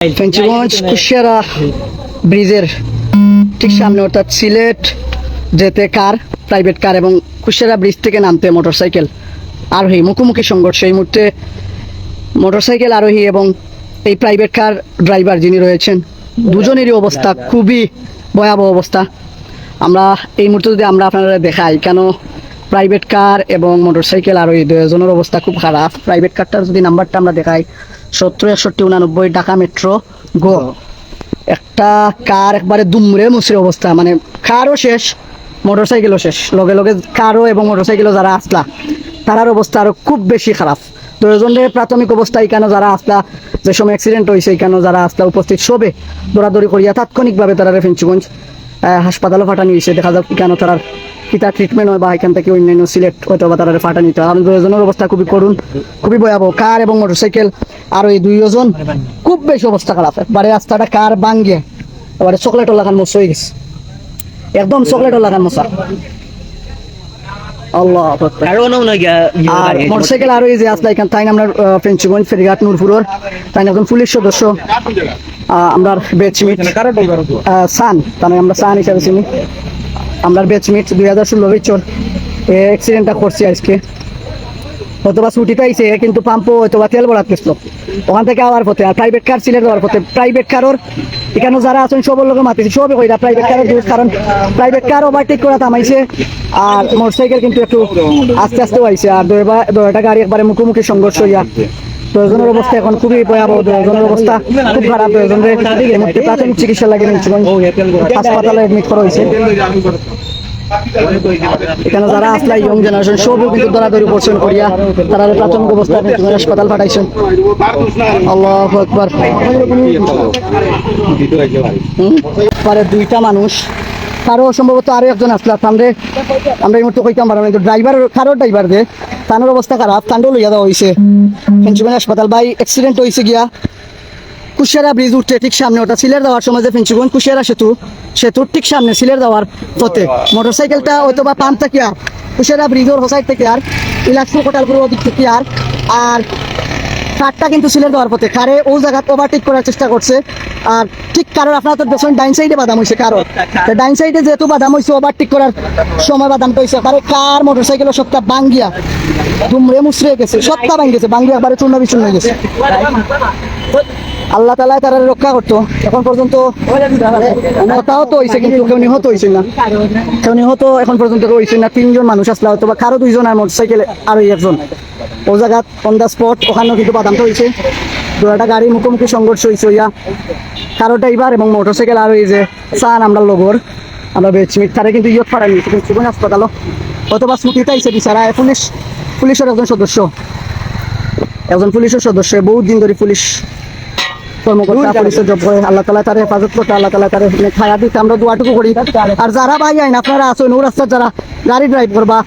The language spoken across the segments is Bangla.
ফেঞ্চিগঞ্জ কুশিয়ারা ব্রিজের ঠিক সামনে, অর্থাৎ সিলেট যেতে কার প্রাইভেট কার এবং কুশিয়ারা ব্রিজ থেকে নামতে মোটরসাইকেল আরোহী, মুখোমুখি সংঘর্ষ। এই মুহূর্তে মোটরসাইকেল আরোহী এবং এই প্রাইভেট কার ড্রাইভার যিনি রয়েছেন, দুজনেরই অবস্থা খুবই ভয়াবহ অবস্থা। আমরা এই মুহূর্তে যদি আমরা আপনারা দেখাই, কেন প্রাইভেট কার এবং মোটরসাইকেল আরোহী দুজনের অবস্থা খুব খারাপ। প্রাইভেট কারটার যদি নাম্বারটা আমরা দেখাই, সত্তর, একষট্টি, উনানব্বই, ঢাকা মেট্রো গো একটা কার একবারে দুমরে মুসরে অবস্থা মানে কারও শেষ মোটরসাইকেলও শেষ। লগে লগে কারও এবং মোটরসাইকেলও যারা আসলা, তারার অবস্থা আরও খুব বেশি খারাপ। দুজনের প্রাথমিক অবস্থা এখানে যারা আসলা, যে সময় অ্যাক্সিডেন্ট হয়েছে এখানে যারা আসলা উপস্থিত সবে, দৌড়াদৌড়ি করিয়া তাৎক্ষণিকভাবে তারা ফেঞ্চুগঞ্জ হাসপাতালও ফাটানি হয়েছে দেখা যাক কেন তার কিতা ট্রিটমেন্ট হয় বা এখান থেকে অন্যান্য সিলেক্ট হয়তো বা তারা ফাটানি নিতে হয়। দুজনের অবস্থা খুবই করুণ খুবই ভয়াবহ। কার এবং মোটরসাইকেল আর ওই দুইজন খুব বেশি অবস্থা খারাপ। একবারে রাস্তাটা কার বাঙ্গে এবারে চকলেটও লাগান মশা হয়ে গেছে। একদম চকলেটও লাগান মশা। আল্লাহ আকবার। আরও না মনে গিয়া- গিয়া আর মোটরসাইকেল আরও এই যে আসলে এখান তাই আমরা ফেঞ্চুগঞ্জ ফেরিঘাট নূরপুরের তাই একজন পুলিশ সদস্য আমরা বেচমিট সান আমরা সান হিসাবে চিনি। আমরা বেচমিট দুই হাজার ষোলো বছর অ্যাক্সিডেন্টটা করছি আজকে। হয়তো বা ছুটিতে আইছে, কিন্তু পাম্পও হয়তো তেল ভরাত গেছিল ওখান থেকে আওয়ার পথে, আর প্রাইভেট কার সিলেট যাওয়ার পথে। প্রাইভেট কারোর এখানে যারা আছেন, সবার লোক মাতিছে সবে কইরা প্রাইভেট কারের দোষ কারণ প্রাইভেট কার ওভারটেক করা থামাইছে, আর মোটরসাইকেল কিন্তু একটু আস্তে আস্তে আইছে। আর দৌড়াটা গাড়ি একবারে মুখোমুখি সংঘর্ষ হইয়া দুজনের অবস্থা এখন খুবই ভয়াবহ দুজনের অবস্থা খুব খারাপ দুজনের এই মুহূর্তে প্রাথমিক চিকিৎসা লাগে হাসপাতালে এডমিট করা হয়েছে। এখানে যারা আসলা ইয়ং জেনারেশন সবও কিন্তু দৌড়াদৌড়ি করছেন করিয়া তারা প্রাথমিক নিচ্ছিলেন হাসপাতাল পাঠাইছেন। আল্লাহ? পরে দুইটা মানুষ কারও সম্ভবত আরও একজন আসলা। আমরা আমরা এই মুহূর্তে কইতাম পারলাম কিন্তু ড্রাইভার কারও ড্রাইভার দে। তানোর অবস্থা খারাপ কান্ডও লইয়া দেওয়া হয়েছে ফেঞ্চুগঞ্জ হাসপাতাল বাই অ্যাক্সিডেন্ট হয়েছে গিয়া। কুশিয়ারা ব্রিজ উঠতে ঠিক সামনে ওটা সিলের দেওয়ার সময় যে ফেঞ্চুগঞ্জ কুশিয়ারা সেতু সেতুর ঠিক সামনে সিলের দেওয়ার পথে। মোটরসাইকেলটা হয়তো বা পাম্প থেকে আর কুশিয়ারা ব্রিজের হোসাইড থেকে আর ইলাকপুর কোটালপুর ওদিক থেকে আর আর কারটা কিন্তু সিলের দেওয়ার পথে। কারে ও জায়গা ওভারটেক করার চেষ্টা করছে। আর ঠিক কারোর আপনার তো পেছনে ডাইন সাইডে বাদাম হয়েছে কারোর ডাইন সাইডে যেহেতু বাদাম হয়েছে ওভারটেক করার সময় বাদামটা হয়েছে কারে কার মোটরসাইকেলের সবটা বাঙ্গিয়া দুমড়ে মুসড়ে গেছে? সবটা ভাঙ্গি গেছে বাঙ্গিয়া একবারে চূর্ণ বিচূর্ণ গেছে। আল্লাহ তালা তারা রক্ষা করতো। এখন পর্যন্ত হতাও তো হয়েছে কিন্তু কেউ নিহত হয়েছে না। কেউ নিহত এখন পর্যন্ত কেউ হয়েছে না। তিনজন মানুষ আসলে হয়তো বা কারও দুইজন আর মোটরসাইকেল আর ওই একজন। ও জায়গাত অন দ্য স্পট ওখানেও কিন্তু বাদামটা হয়েছে দুটা গাড়ি মুখোমুখি সংঘর্ষ হয়েছে ইয়া কারও ড্রাইভার এবং মোটরসাইকেল আর ওই যে চান আমরা লগর আমরা বেচমিট তারা কিন্তু ইয়ত পাড়ানি কিন্তু হাসপাতালও অথবা স্মৃতিতে আইসে বিচারা পুলিশ পুলিশের একজন সদস্য। একজন পুলিশের সদস্য বহুত দিন ধরে পুলিশ কর্মকর্তা পুলিশের জব করে আল্লাহ তালা তার হেফাজত করতে আল্লাহ তালা তার খায়া দিতে আমরা দোয়াটুকু করি। আর যারা ভাই আইন আপনারা আছেন নৌ রাস্তার যারা গাড়ি ড্রাইভ করবা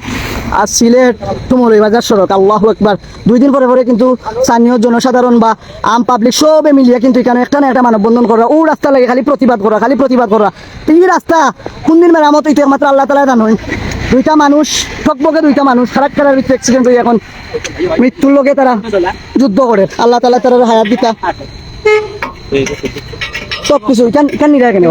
আর সিলেট টুমরি বাজার সড়ক, আল্লাহ একবার দুই দিন পরে পরে কিন্তু স্থানীয় জনসাধারণ বা আম পাবলিক সবে মিলিয়ে কিন্তু এখানে একটা না একটা মানববন্ধন করা, ও রাস্তা লাগে খালি প্রতিবাদ করা, খালি প্রতিবাদ করা। এই রাস্তা কোন দিন মেরামত হইতে একমাত্র আল্লাহ তালা জানেন। দুইটা মানুষ ঠকবকে দুইটা মানুষ, খারাপ খারাপ অ্যাক্সিডেন্ট হয়ে এখন মৃত্যুর লোকে তারা যুদ্ধ করে। আল্লাহ তালা তারা হায়াত দিতা। সব কিছু কেন কেন